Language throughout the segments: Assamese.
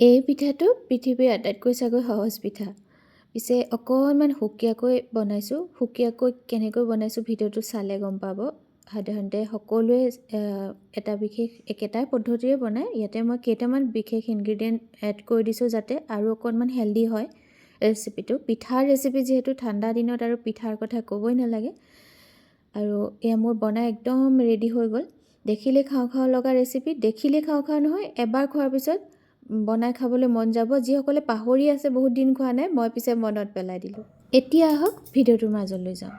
এই পিঠাটো পৃথিৱীৰ আটাইতকৈ চাগৈ সহজ পিঠা। পিছে অকণমান সুকীয়াকৈ বনাইছোঁ সুকীয়াকৈ কেনেকৈ বনাইছোঁ ভিডিঅ'টো চালে গম পাব। সাধাৰণতে সকলোৱে এটা বিশেষ একেটাই পদ্ধতিৰে বনায়। ইয়াতে মই কেইটামান বিশেষ ইনগ্ৰিডিয়েণ্ট এড কৰি দিছোঁ যাতে আৰু অকণমান হেল্ডি হয় ৰেচিপিটো। পিঠাৰ ৰেচিপি যিহেতু ঠাণ্ডা দিনত আৰু পিঠাৰ কথা ক'বই নালাগে। আৰু এয়া মোৰ বনাই একদম ৰেডি হৈ গ'ল। দেখিলে খাওঁ খাওঁ লগা ৰেচিপি দেখিলে খাওঁ খাওঁ নহয় এবাৰ খোৱাৰ পিছত বনাই খাবলৈ মন যাব। যিসকলে পাহৰি আছে, বহুত দিন খোৱা নাই, মই পিছে মনত পেলাই দিলোঁ। এতিয়া আহক, ভিডিঅ'টোৰ মাজলৈ যাওঁ।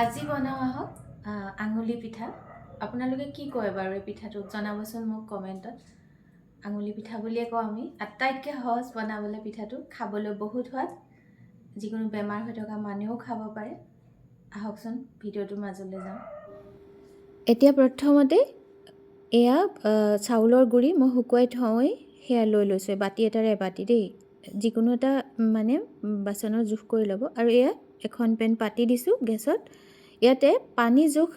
আজি বনাওঁ আহক আঙুলি পিঠা। আপোনালোকে কি কয় বাৰু এই পিঠাটোক জনাবচোন মোক কমেণ্টত। আঙুলি পিঠা বুলিয়ে কওঁ আমি। আটাইতকৈ সহজ বনাবলৈ পিঠাটো, খাবলৈ বহুত সোৱাদ। যিকোনো বেমাৰ হৈ থকা মানুহেও খাব পাৰে। আহকচোন, ভিডিঅ'টোৰ মাজলৈ যাওঁ। এতিয়া প্ৰথমতে এয়া চাউলৰ গুড়ি মই শুকুৱাই থওঁৱেই সেয়া লৈ লৈছোঁ বাতি এটাৰে এবাতি দেই। যিকোনো এটা মানে উম, বাচনত জোখ কৰি ল'ব। আৰু এয়া এখন পেন পাতি দিছোঁ গেছত। ইয়াতে পানী জোখ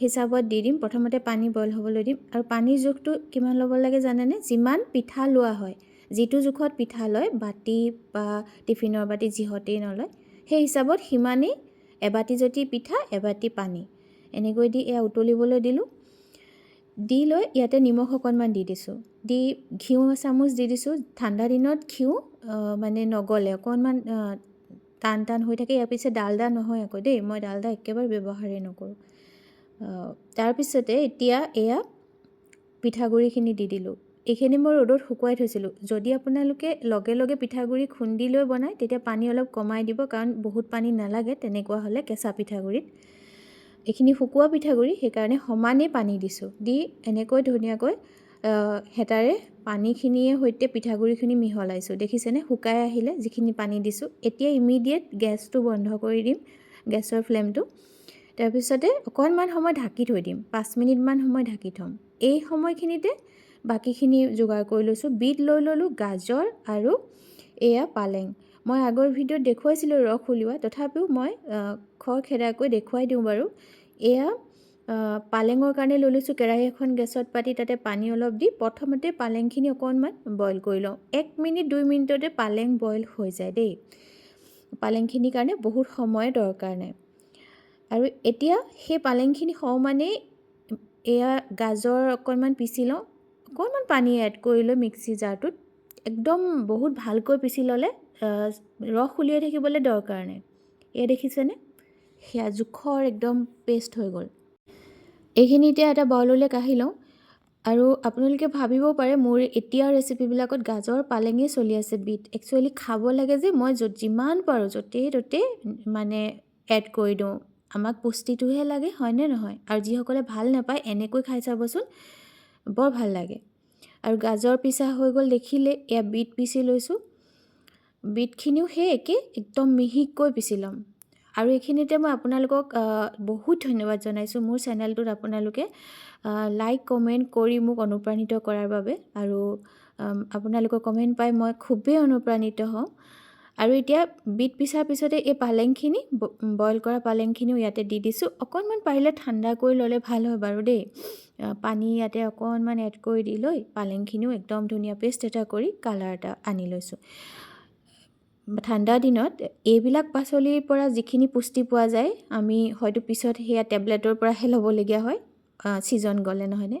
হিচাপত দি দিম। প্ৰথমতে পানী বইল হ'বলৈ দিম। আৰু পানীৰ জোখটো কিমান ল'ব লাগে জানেনে? যিমান পিঠা লোৱা হয়। যিটো জোখত পিঠা লয় বাতি বা টিফিনৰ বাতি যিহতেই নলয় সেই হিচাপত সিমানেই এবাতি যদি পিঠা এবাতি পানী। এনেকৈ দি এয়া উতলিবলৈ দিলোঁ। দি লৈ ইয়াতে নিমখ অকণমান দি দিছোঁ। দি ঘিউ এচামুচ দি দিছোঁ। ঠাণ্ডা দিনত ঘিউ মানে নগলে। অকণমান টান টান হৈ থাকে। ইয়াৰ পিছে ডালদা নহয় আকৌ দেই। মই ডালদা একেবাৰে ব্যৱহাৰেই নকৰোঁ। তাৰপিছতে এতিয়া এয়া পিঠাগুড়িখিনি দি দিলোঁ। এইখিনি মই ৰ'দত শুকুৱাই থৈছিলোঁ। যদি আপোনালোকে লগে লগে পিঠাগুড়ি খুন্দি লৈ বনায় তেতিয়া পানী অলপ কমাই দিব। কাৰণ বহুত পানী নালাগে তেনেকুৱা হ'লে কেঁচা পিঠাগুড়িত। এইখিনি শুকোৱা পিঠাগুড়ি সেইকাৰণে সমানেই পানী দিছোঁ। দি এনেকৈ ধুনীয়াকৈ হেতাৰে পানীখিনিয়ে সৈতে পিঠাগুড়িখিনি মিহলাইছোঁ। দেখিছেনে? শুকাই আহিলে যিখিনি পানী দিছোঁ। এতিয়া ইমিডিয়েট গেছটো বন্ধ কৰি দিম গেছৰ ফ্লেমটো। তাৰপিছতে অকণমান সময় ঢাকি থৈ দিম। পাঁচ মিনিটমান সময় ঢাকি থ'ম। এই সময়খিনিতে বাকীখিনি যোগাৰ কৰি লৈছোঁ। বিট লৈ ল'লোঁ গাজৰ আৰু এয়া পালেং। মই আগৰ ভিডিঅ'ত দেখুৱাইছিলোঁ ৰস উলিওৱা। তথাপিও মই খৰখেদাকৈ দেখুৱাই দিওঁ বাৰু। এয়া পালেঙৰ কাৰণে লৈ লৈছোঁ কেৰাহী এখন গেছত পাতি তাতে পানী অলপ দি প্ৰথমতে পালেংখিনি অকণমান বইল কৰি লওঁ। এক মিনিট দুই মিনিটতে পালেং বইল হৈ যায় দেই। পালেংখিনিৰ কাৰণে বহুত সময় দৰকাৰ নাই। আৰু এতিয়া সেই পালেংখিনি সমানেই এয়া গাজৰ অকণমান পিচি লওঁ। অকণমান পানী এড কৰি লৈ মিক্সি জাৰটোত একদম বহুত ভালকৈ পিচি ল'লে ৰস উলিয়াই থাকিবলৈ দৰকাৰ নাই। এয়া দেখিছেনে? সেয়া জোখৰ একদম পেষ্ট হৈ গ'ল। এইখিনি এতিয়া এটা বাউললৈ কাঢ়ি লওঁ। আৰু আপোনালোকে ভাবিব পাৰে মোৰ এতিয়াৰ ৰেচিপিবিলাকত গাজৰ পালেঙেই চলি আছে বিট একচুৱেলি খাব লাগে যে মই য'ত যিমান পাৰোঁ য'তেই ত'তেই মানে এড কৰি দিওঁ। আমাক পুষ্টিটোহে লাগে হয়নে নহয়? আৰু যিসকলে ভাল নাপায় এনেকৈ খাই চাবচোন বৰ ভাল লাগে। আৰু গাজৰ পিচা হৈ গ'ল দেখিলে এয়া বিট পিচি লৈছোঁ। বিটখিনিও সেই একে একদম মিহিকৈ পিচি ল'ম। আৰু এইখিনিতে মই আপোনালোকক বহুত ধন্যবাদ জনাইছোঁ মোৰ চেনেলটোত আপোনালোকে লাইক কমেণ্ট কৰি মোক অনুপ্ৰাণিত কৰাৰ বাবে আৰু আপোনালোকৰ কমেণ্ট পাই মই খুবেই অনুপ্ৰাণিত হওঁ আৰু এতিয়া বিট পিছাৰ পিছতে এই পালেংখিনি বইল কৰা পালেংখিনিও ইয়াতে দি দিছোঁ। অকণমান পাৰিলে ঠাণ্ডা কৰি ল'লে ভাল হয় বাৰু দেই। পানী ইয়াতে অকণমান এড কৰি দি লৈ পালেংখিনিও একদম ধুনীয়া পেষ্ট এটা কৰি কালাৰ এটা আনি লৈছোঁ। ঠাণ্ডা দিনত এইবিলাক পাচলিৰ পৰা যিখিনি পুষ্টি পোৱা যায় আমি হয়তো পিছত সেয়া টেবলেটৰ পৰাহে ল'বলগীয়া হয় ছিজন গ'লে নহয়নে?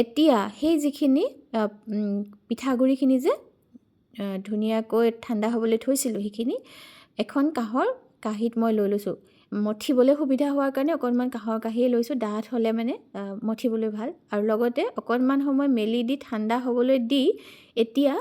এতিয়া সেই যিখিনি পিঠাগুড়িখিনি যে ধুনীয়াকৈ ঠাণ্ডা হ'বলৈ থৈছিলোঁ সেইখিনি এখন কাঁহৰ কাঁহীত মই লৈ লৈছোঁ। মঠিবলৈ সুবিধা হোৱাৰ কাৰণে অকণমান কাঁহৰ কাঁহীয়ে লৈছোঁ ডাঠ হ'লে মানে মঠিবলৈ ভাল। আৰু লগতে অকণমান সময় মেলি দি ঠাণ্ডা হ'বলৈ দি এতিয়া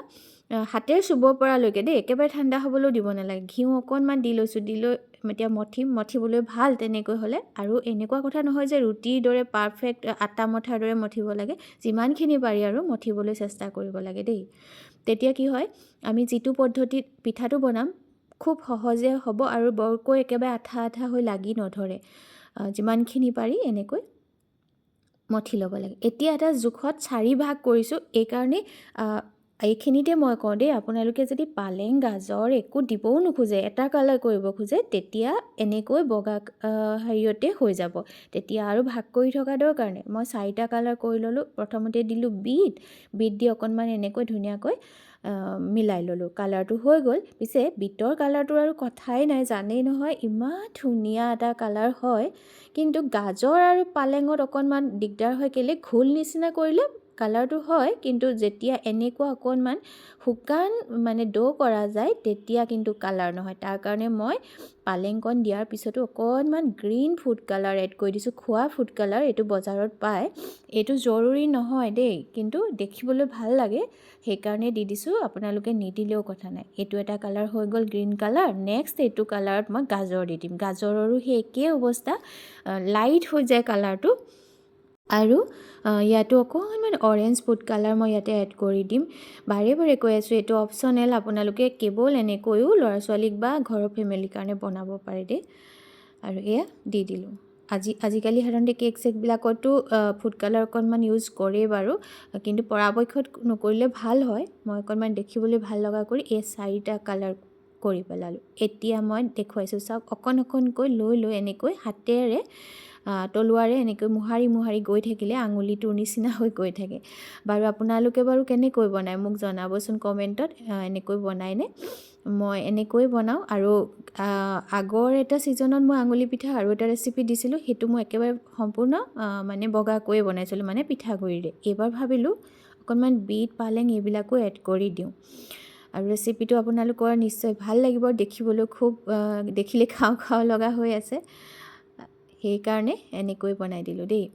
হাতেৰে চুব পৰালৈকে দেই একেবাৰে ঠাণ্ডা হ'বলৈও দিব নালাগে। ঘিউ অকণমান দি লৈছোঁ দি লৈ এতিয়া মঠিম মঠিবলৈ ভাল তেনেকৈ হ'লে। আৰু এনেকুৱা কথা নহয় যে ৰুটিৰ দৰে পাৰফেক্ট আটা মঠাৰ দৰে মঠিব লাগে। যিমানখিনি পাৰি আৰু মঠিবলৈ চেষ্টা কৰিব লাগে দেই। তেতিয়া কি হয় আমি যিটো পদ্ধতিত পিঠাটো বনাম খুব সহজে হ'ব আৰু বৰকৈ একেবাৰে আঠা আঠা হৈ লাগি নধৰে। যিমানখিনি পাৰি এনেকৈ মঠি ল'ব লাগে। এতিয়া এটা জোখত চাৰি ভাগ কৰিছোঁ এইকাৰণেই এইখিনিতে মই কওঁ দেই আপোনালোকে যদি পালেং গাজৰ একো দিবও নোখোজে এটা কালাৰ কৰিব খোজে তেতিয়া এনেকৈ বগা হেৰিয়তে হৈ যাব। তেতিয়া আৰু ভাগ কৰি থকা দৰকাৰ নাই। মই চাৰিটা কালাৰ কৰি ল'লোঁ প্ৰথমতে দিলোঁ বিট বিট দি অকণমান এনেকৈ ধুনীয়াকৈ মিলাই ল'লোঁ। কালাৰটো হৈ গ'ল। পিছে বিটৰ কালাৰটোৰ আৰু কথাই নাই জানেই নহয় ইমান ধুনীয়া এটা কালাৰ হয়। কিন্তু গাজৰ আৰু পালেঙত অকণমান দিগদাৰ হয় কেলৈ ঘোল নিচিনা কৰিলে কালাৰটো হয় কিন্তু যেতিয়া এনেকুৱা অকণমান শুকান মানে দ' কৰা যায় তেতিয়া কিন্তু কালাৰ নহয়। তাৰ কাৰণে মই পালেংকণ দিয়াৰ পিছতো অকণমান গ্ৰীণ ফুড কালাৰ এড কৰি দিছোঁ। খোৱা ফুড কালাৰ এইটো বজাৰত পায়। এইটো জৰুৰী নহয় দেই কিন্তু দেখিবলৈ ভাল লাগে। সেইকাৰণে দি দিছোঁ আপোনালোকে নিদিলেও কথা নাই। এইটো এটা কালাৰ হৈ গ'ল গ্ৰীণ কালাৰ নেক্সট এইটো কালাৰত মই গাজৰ দি দিম। গাজৰৰো সেই একেই অৱস্থা লাইট হৈ যায় কালাৰটো। আৰু ইয়াতো অকণমান অৰেঞ্জ ফুড কালাৰ মই ইয়াতে এড কৰি দিম। বাৰে বাৰে কৈ আছোঁ এইটো অপশ্যনেল আপোনালোকে কেৱল এনেকৈও ল'ৰা ছোৱালীক বা ঘৰৰ ফেমিলিৰ কাৰণে বনাব পাৰে দেই। আৰু এয়া দি দিলোঁ। আজি আজিকালি সাধাৰণতে কেক চেকবিলাকতো ফুড কালাৰ অকণমান ইউজ কৰেই বাৰু কিন্তু পৰাপক্ষত নকৰিলে ভাল হয়। মই অকণমান দেখিবলৈ ভাল লগা কৰি এই চাৰিটা কালাৰ কৰি পেলালোঁ। এতিয়া মই দেখুৱাইছোঁ চাওক অকণ অকণকৈ লৈ লৈ এনেকৈ হাতেৰে তলুৱাৰে এনেকৈ মোহাৰি মোহাৰি গৈ থাকিলে আঙুলিটোৰ নিচিনা হৈ গৈ থাকে। বাৰু আপোনালোকে বাৰু কেনেকৈ বনায় মোক জনাবচোন কমেণ্টত এনেকৈ বনায়নে মই এনেকৈ বনাওঁ আৰু আগৰ এটা ছিজনত মই আঙুলি পিঠা আৰু এটা ৰেচিপি দিছিলোঁ সেইটো মই একেবাৰে সম্পূৰ্ণ মানে বগাকৈয়ে বনাইছিলোঁ মানে পিঠাগুড়িৰে। এইবাৰ ভাবিলোঁ অকণমান বিট পালেং এইবিলাকো এড কৰি দিওঁ। আৰু ৰেচিপিটো আপোনালোকৰ নিশ্চয় ভাল লাগিব। দেখিবলৈ খুব দেখিলে খাওঁ খাওঁ লগা হৈ আছে। সেইকাৰণে এনেকৈ বনাই দিলোঁ দেই।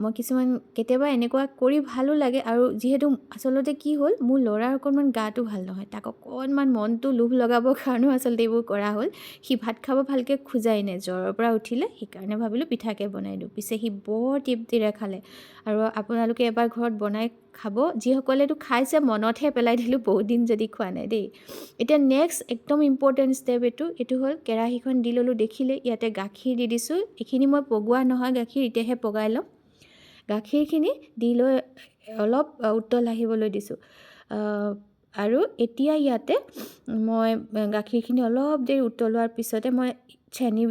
মই কিছুমান কেতিয়াবা এনেকুৱা কৰি ভালো লাগে আৰু যিহেতু আচলতে কি হ'ল মোৰ ল'ৰাৰ অকণমান গাটো ভাল নহয়। তাক অকণমান মনটো লোভ লগাবৰ কাৰণেও আচলতে এইবোৰ কৰা হ'ল। সি ভাত খাব ভালকৈ খোজাই নাই জ্বৰৰ পৰা উঠিলে। সেইকাৰণে ভাবিলোঁ পিঠাকে বনাই দিওঁ। পিছে সি বৰ তৃপ্তিৰে খালে। আৰু আপোনালোকে এবাৰ ঘৰত বনাই খাব। যিসকলেতো খাইছে মনতহে পেলাই দিলোঁ বহুত দিন যদি খোৱা নাই দেই। এতিয়া নেক্সট একদম ইম্পৰ্টেণ্ট ষ্টেপ এইটো এইটো হ'ল কেৰাহীখন দি ল'লোঁ দেখিলে ইয়াতে গাখীৰ দি দিছোঁ। এইখিনি মই পগোৱা নহয় গাখীৰ এতিয়াহে পগাই ল'ম। গাখীৰখিনি দি লৈ অলপ উতল আহিবলৈ দিছোঁ। আৰু এতিয়া ইয়াতে মই গাখীৰখিনি অলপ দেৰি উতলোৱাৰ পিছতে মই চেনি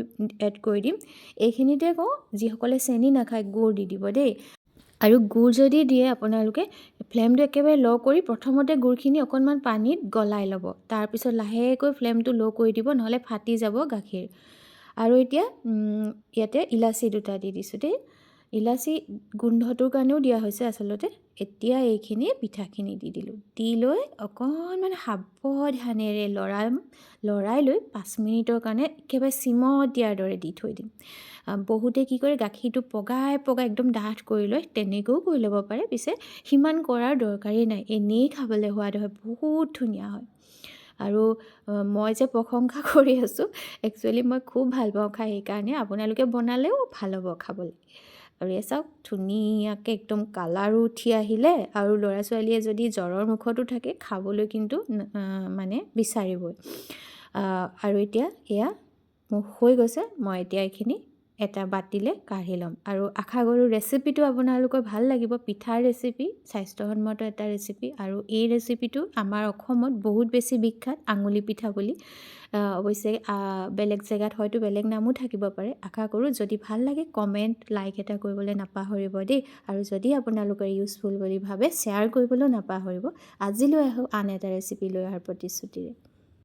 এড কৰি দিম। এইখিনিতে কওঁ যিসকলে চেনি নাখায় গুড় দি দিব দেই। আৰু গুড় যদি দিয়ে আপোনালোকে ফ্লেমটো একেবাৰে ল' কৰি প্ৰথমতে গুড়খিনি অকণমান পানীত গলাই ল'ব। তাৰপিছত লাহেকৈ ফ্লেমটো ল' কৰি দিব নহ'লে ফাটি যাব গাখীৰ। আৰু এতিয়া ইয়াতে ইলাচি দুটা দি দিছোঁ দেই। ইলাচি গোন্ধটোৰ কাৰণেও দিয়া হৈছে আচলতে। এতিয়া এইখিনি পিঠাখিনি দি দিলোঁ। দি লৈ অকণমান সাৱধানেৰে লৰাম লৰাই লৈ পাঁচ মিনিটৰ কাৰণে একেবাৰে চিমত দিয়াৰ দৰে দি থৈ দিম। বহুতে কি কৰে গাখীৰটো পগাই পগাই একদম ডাঠ কৰি লয় তেনেকৈও কৰি ল'ব পাৰে। পিছে সিমান কৰাৰ দৰকাৰেই নাই। এনেই খাবলৈ সোৱাদ হয় বহুত ধুনীয়া হয়। আৰু মই যে প্ৰশংসা কৰি আছোঁ একচুৱেলি মই খুব ভাল পাওঁ খাই। সেইকাৰণে আপোনালোকে বনালেও ভাল হ'ব খাবলৈ। আৰু এই চাওক ধুনীয়াকৈ একদম কালাৰো উঠি আহিলে আৰু ল'ৰা ছোৱালীয়ে যদি জ্বৰৰ মুখতো থাকে খাবলৈ কিন্তু মানে বিচাৰিবই। আৰু এতিয়া এয়া মোক হৈ গৈছে মই এতিয়া এইখিনি এটা বাতিলে কাঢ়ি ল'ম। আৰু আশা কৰোঁ ৰেচিপিটো আপোনালোকৰ ভাল লাগিব। পিঠাৰ ৰেচিপি স্বাস্থ্যসন্মত এটা ৰেচিপি আৰু এই ৰেচিপিটো আমাৰ অসমত বহুত বেছি বিখ্যাত আঙুলি পিঠা বুলি। অৱশ্যে বেলেগ জেগাত হয়তো বেলেগ নামো থাকিব পাৰে। আশা কৰোঁ যদি ভাল লাগে কমেণ্ট লাইক এটা কৰিবলৈ নাপাহৰিব দেই। আৰু যদি আপোনালোকে ইউজফুল বুলি ভাবে শ্বেয়াৰ কৰিবলৈও নাপাহৰিব। আজিলৈ আহোঁ আন এটা ৰেচিপি লৈ অহাৰ প্ৰতিশ্ৰুতিৰে।